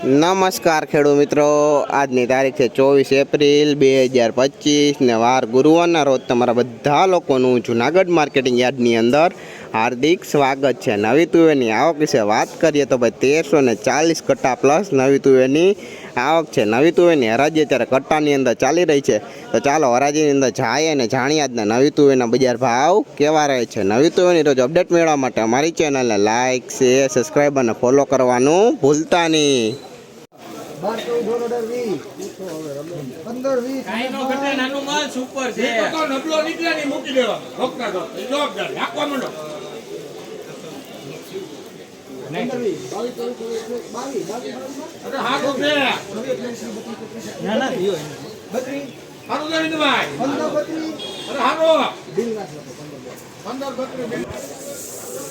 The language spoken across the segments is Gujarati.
નમસ્કાર ખેડૂત મિત્રો. આજની તારીખ છે ચોવીસ એપ્રિલ બે હજાર પચીસ ને વાર ગુરુવારના રોજ તમારા બધા લોકોનું જુનાગઢ માર્કેટિંગ યાર્ડની અંદર હાર્દિક સ્વાગત છે. નવી તુવેરની આવક વિશે વાત કરીએ તો ભાઈ તેરસો ને ચાલીસ કટ્ટા પ્લસ નવી તુવેરની આવક છે. નવી તુવેરની હરાજી અત્યારે કટ્ટાની અંદર ચાલી રહી છે. તો ચાલો હરાજીની અંદર જાય અને જાણીએ આજના નવી તુવેરના બજાર ભાવ કેવા રહે છે. નવી તુવેરની રોજ અપડેટ મેળવવા માટે અમારી ચેનલને લાઇક શેર સબસ્ક્રાઈબ અને ફોલો કરવાનું ભૂલતા નહીં. બાર ચૌદ સોળ વીસ. પંદર વીસ. કાંઈ ઘટે નાનું માલ સુપર છે. તો નબળો નીકળે ને મૂકી દેવા. ભોગતા તો જવાબદાર રાખવા માંડો પંદર વીસ.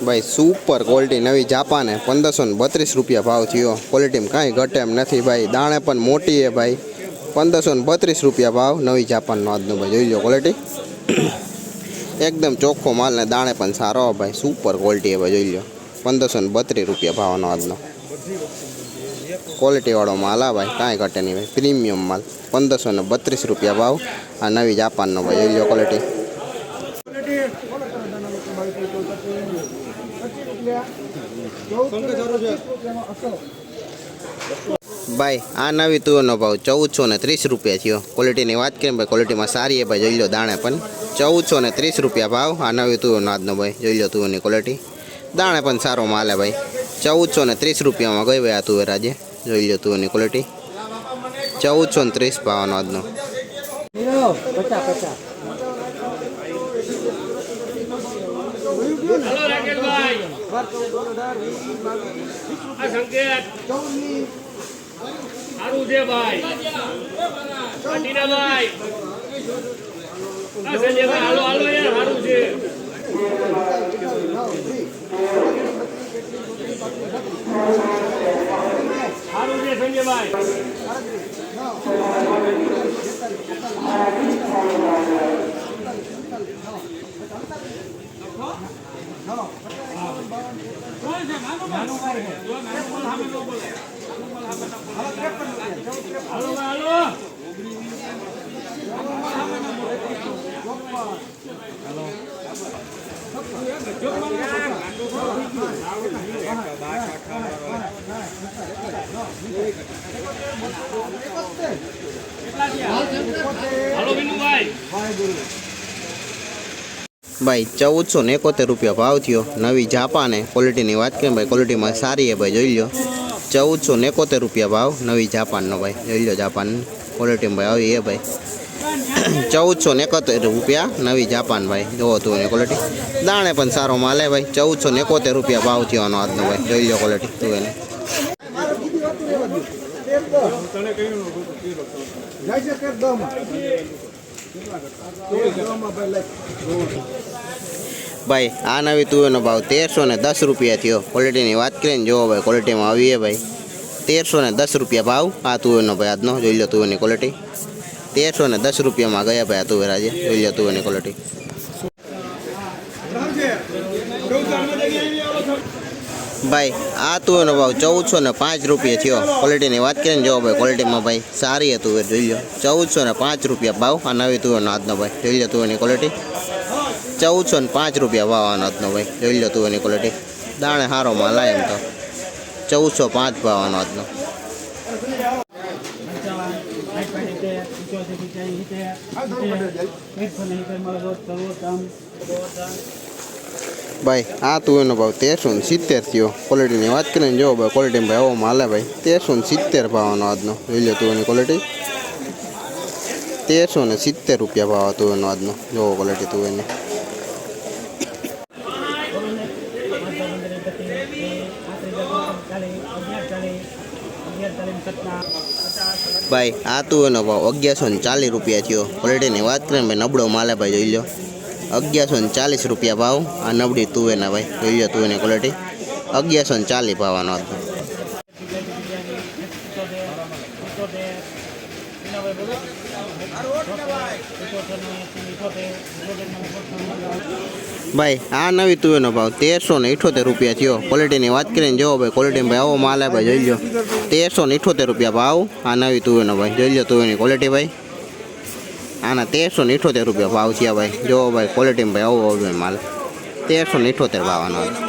ભાઈ સુપર ક્વોલિટી નવી જાપાને પંદરસો ને બત્રીસ રૂપિયા ભાવ થયો. ક્વોલિટીમાં કાંઈ ઘટે એમ નથી ભાઈ. દાણે પણ મોટી છે ભાઈ. પંદરસો ને બત્રીસ રૂપિયા ભાવ નવી જાપાનનો આજનો ભાઈ. જોઈ લો ક્વોલિટી એકદમ ચોખ્ખો માલ ને દાણે પણ સારો ભાઈ. સુપર ક્વોલિટી ભાઈ, જોઈ લો. પંદરસો ને બત્રીસ રૂપિયા ભાવનો આજનો. ક્વોલિટીવાળો માલ આ ભાઈ. કાંઈ ઘટે નહીં ભાઈ. પ્રીમિયમ માલ. પંદરસો ને બત્રીસ રૂપિયા ભાવ આ નવી જાપાનનો ભાઈ. જોઈ લો ક્વોલિટી ભાઈ આ નવી તુવેરનો ભાવ ચૌદસો ને ત્રીસ રૂપિયા થયો. ક્વોલિટીની વાત કરીએ ભાઈ ક્વોલિટીમાં સારી ભાઈ જોઈ લો દાણે પણ. ચૌદસો ને ત્રીસ રૂપિયા ભાવ આ નવી તુવેરનો આજનો ભાઈ જોઈ લો તુવેરની ક્વોલિટી દાણે પણ સારો માલ ભાઈ. ચૌદસો ને ત્રીસ રૂપિયામાં ગઈ ભાઈ આ તુવેર આજે જોઈ લો તુવેરની ક્વોલિટી ચૌદસો ને ત્રીસ ભાવનો આજનો. પચાસ પચાસ. આ સંકેત. સારું છે ભાઈ આ ટીનાભાઈ હાલો હાલો સારું છે સારું છે સંજયભાઈ હાલો ભાઈ હાલો હાલો વિનુભાઈ. ભાઈ, ચૌદસો ને એકોતેર રૂપિયા ભાવ થયો. નવી જાપાને ક્વોલિટીની વાત કરીએ ભાઈ ક્વોલિટીમાં સારી છે ભાઈ, જોઈ લો ચૌદસો ને એકોતેર રૂપિયા ભાવ નવી જાપાનનો ભાઈ, જોઈ લો જાપાન ક્વોલિટીમાં ભાઈ, આવી એ ભાઈ. ચૌદસો ને એકોતેર રૂપિયા નવી જાપાન ભાઈ, જોવો તું એની ક્વોલિટી દાણે પણ સારો માલે ભાઈ, ચૌદસો ને એકોતેર રૂપિયા ભાવ થયો આનો આજનો ભાઈ, જોઈ લો ક્વોલિટી તું એને. જાય ભાઈ, આ નવી તુવેરનો ભાવ તેરસો ને દસ રૂપિયા થયો. ક્વોલિટીની વાત કરીને જોવો ભાઈ ક્વોલિટીમાં આવીએ ભાઈ. તેરસો ને દસ રૂપિયા ભાવ આ તુવેરનો ભાઈ આજનો, જોઈ લો તુવેરની ક્વોલિટી તેરસો ને દસ રૂપિયામાં ગયા ભાઈ આ તુવેર આજે, જોઈ લો તુવેરની ક્વોલિટી ભાઈ, આ તુવેરનો ભાવ ચૌદસો ને પાંચ રૂપિયા થયો. ક્વોલિટીની વાત કરીએ ને જોવો ભાઈ ક્વોલિટીમાં ભાઈ સારી હતું તુવેર જોઈ લો. ચૌદસો ને પાંચ રૂપિયા ભાવ, આ નવી તુવેરનો આજનો ભાઈ. જોઈ લો તુવેરની ક્વોલિટી ચૌદસો ને પાંચ રૂપિયા ભાવ આનો આજનો ભાઈ. જોઈ લો તું એની ક્વોલિટી દાણે સારો માલ આવે એમ તો. ચૌદસો પાંચ ભાવ આનો આજનો. ભાઈ, આ તુવેરનો ભાવ તેરસો ને સિત્તેર થયો. ક્વોલિટીની વાત કરીને જો ભાઈ ક્વોલિટીમાં ભાઈ આવો માલે ભાઈ. તેરસો ને સિત્તેર ભાવનો આજનો. જોઈ લો તું એની ક્વોલિટી તેરસો ને સિત્તેર રૂપિયા ભાવ તુવેરનો આજનો. જોવો ક્વોલિટી તું એની. ભાઈ, આ તું એનો ભાવ અગિયારસો ને ચાલીસ રૂપિયા થયો. ક્વોલિટીની વાત કરીએ ને ભાઈ, નબળો માલે ભાઈ, જોઈ લો અગિયારસો ને ચાલીસ રૂપિયા ભાવ. આ નબળી તુવેરના ભાઈ જોઈ લો તુવેરની ક્વોલિટી અગિયારસો ને ચાલીસ ભાવવાનો હતો ભાઈ, આ નવી તુવેરનો ભાવ તેરસો ને ઇઠોતેર રૂપિયા થયો. ક્વોલિટીની વાત કરીને જોવો ભાઈ ક્વોલિટીમાં ભાઈ આવો માલ ભાઈ, જોઈ લો તેરસો ને ઇઠોતેર રૂપિયા ભાવ. આ નવી તુવેરનો ભાઈ, જોઈ લો તુવેરની ક્વોલિટી ભાઈ. આના તેરસો ને ઇઠોતેર રૂપિયા ભાવ થયા ભાઈ. જોવો ભાઈ ક્વોલિટીમાં ભાઈ આવો, આવે માલ. તેરસો ને ઇઠોતેર ભાવ આનો